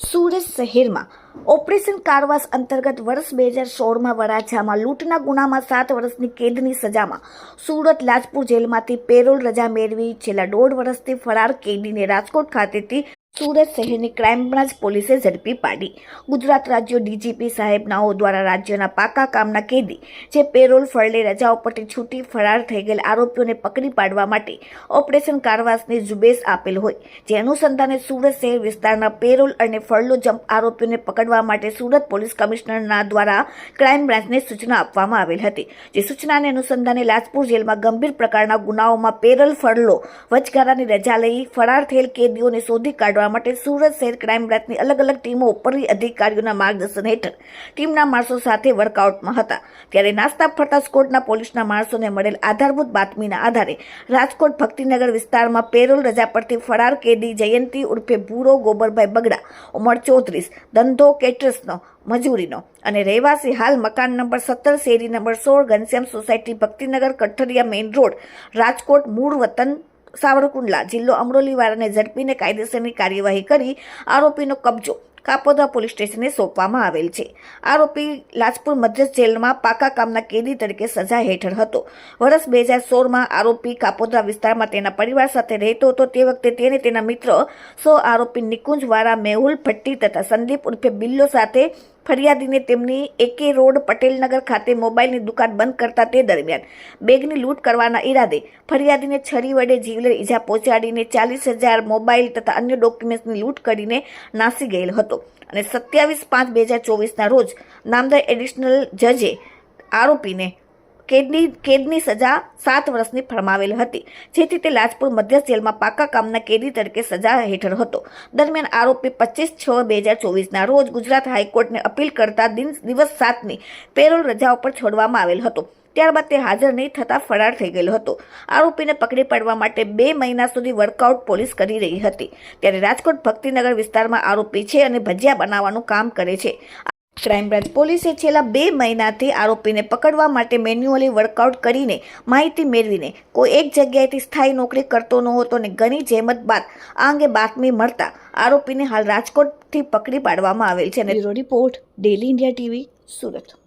સુરત શહેરમાં ઓપરેશન કારવાસ અંતર્ગત વર્ષ બે હજાર સોળમાં વરાછામાં લૂંટના ગુનામાં સાત વર્ષની કેદની સજામાં સુરત લાજપુર જેલમાંથી પેરોલ રજા મેળવી છેલ્લા દોઢ વર્ષથી ફરાર કેદીને રાજકોટ ખાતેથી સુરત શહેરની ક્રાઇમ બ્રાન્ચ પોલીસે ઝડપી પાડી. ગુજરાત રાજ્ય ડીજીપી સાહેબનાઓ દ્વારા રાજ્યના પાકા કામના કેદી, જે પેરોલ ફળલે રજાઓ પરથી છૂટી ફરાર થઈ ગયેલ આરોપીઓને પકડી પાડવા માટે ઓપરેશન કારવાસની ઝુંબેશ આપેલ હોય. જે અનુસંધાને સુરત શહેર વિસ્તારના પેરોલ અને ફળલો જમ્પ આરોપીઓને પકડવા માટે સુરત પોલીસ કમિશનરના દ્વારા ક્રાઇમ બ્રાન્ચને સૂચના આપવામાં આવેલ હતી, જે સૂચનાને અનુસંધાને લાજપુર જેલમાં ગંભીર પ્રકારના ગુનાઓમાં પેરોલ ફળલો વચગાળાની રજા લઈ ફરાર થયેલ કેદીઓને શોધી કાઢવા માટે સુરત શહેર ક્રાઇમ બ્રાન્ચની અલગ અલગ ટીમો ઉપરી અધિકારીઓના માર્ગદર્શન હેઠળ ટીમના માણસો સાથે વર્કઆઉટમાં હતા. ત્યારે નાસ્તા ફરતા સ્કોટના પોલીસના માણસોને મળેલ આધારભૂત બાતમીના આધારે રાજકોટ ભક્તિનગર વિસ્તારમાં પેરોલ રજા પરથી ફરાર કેદી જયંતી ઉર્ફે ભૂરો ગોબરભાઈ બગડા, ઉંમર ચોત્રીસ, ધંધો કેટ્રસનો, મજૂરીનો અને રહેવાસી હાલ મકાન નંબર સત્તર, શેરી નંબર સોળ, Ghanshyam society, Bhaktinagar, Kathariya main road, Rajkot, મૂળ વતન સાવરકુંડલા જિલ્લો અમરોલીવાળાને ઝડપીને કાયદેસરની કાર્યવાહી કરી આરોપીનો કબજો કાપોદા પોલીસ સ્ટેશને સોંપવામાં આવેલ છે. આરોપી લાજપુર મધ્યસ્થ જેલમાં પાકા કામના કેદી તરીકે સજા હેઠળ હતો. વર્ષ બે હજાર સોળમાં આરોપી કાપોદરા વિસ્તારમાં તેના પરિવાર સાથે રહેતો હતો. તે વખતે તેને તેના મિત્ર સો આરોપી નિકુંજ વાળા મેહુલ ભટ્ટી તથા સંદીપ ઉર્ફે બિલ્લો સાથે ફરિયાદીને તેમની એકે રોડ પટેલનગર ખાતે મોબાઈલની દુકાન બંધ કરતા તે દરમિયાન બેગની લૂંટ કરવાના ઈરાદે ફરિયાદીને છરી વડે જીવલેર ઈજા પહોંચાડીને ચાલીસ હજાર મોબાઈલ તથા અન્ય ડોક્યુમેન્ટ્સની લૂંટ કરીને નાસી ગયેલ હતો. અને સત્યાવીસ પાંચ બે હજાર ચોવીસના રોજ નામદાર એડિશનલ જજે આરોપીને કેદની કેદની સજા સાત વર્ષની ફરમાવેલ હતી, જેથી તે લાજપુર મધ્ય જેલમાં પાકા કામના કેદી તરીકે સજા હેઠળ હતો. દરમિયાન આરોપી પચીસ છ બે હજાર ચોવીસના રોજ ગુજરાત હાઈકોર્ટને અપીલ કરતા દિન દિવસ સાતની પેરોલ રજા ઉપર છોડવામાં આવેલ હતો. ત્યારબાદ તે હાજર નહીં થતાં ફરાર થઈ ગયેલો હતો. આરોપીને પકડી પાડવા માટે બે મહિના સુધી વર્કઆઉટ પોલીસ કરી રહી હતી. ત્યારે રાજકોટ ભક્તિનગર વિસ્તારમાં આરોપી છે અને ભજીયા બનાવવાનું કામ કરે છે. ક્રાઇમ બ્રાન્ચ પોલીસે છેલ્લા બે મહિનાથી આરોપીને પકડવા માટે મેન્યુઅલી વર્કઆઉટ કરીને માહિતી મેળવીને કોઈ એક જગ્યાએથી સ્થાયી નોકરી કરતો નહોતો અને ઘણી જહેમત બાદ આ અંગે બાતમી મળતા આરોપીને હાલ રાજકોટથી પકડી પાડવામાં આવેલ છે. Report, daily India TV, Surat.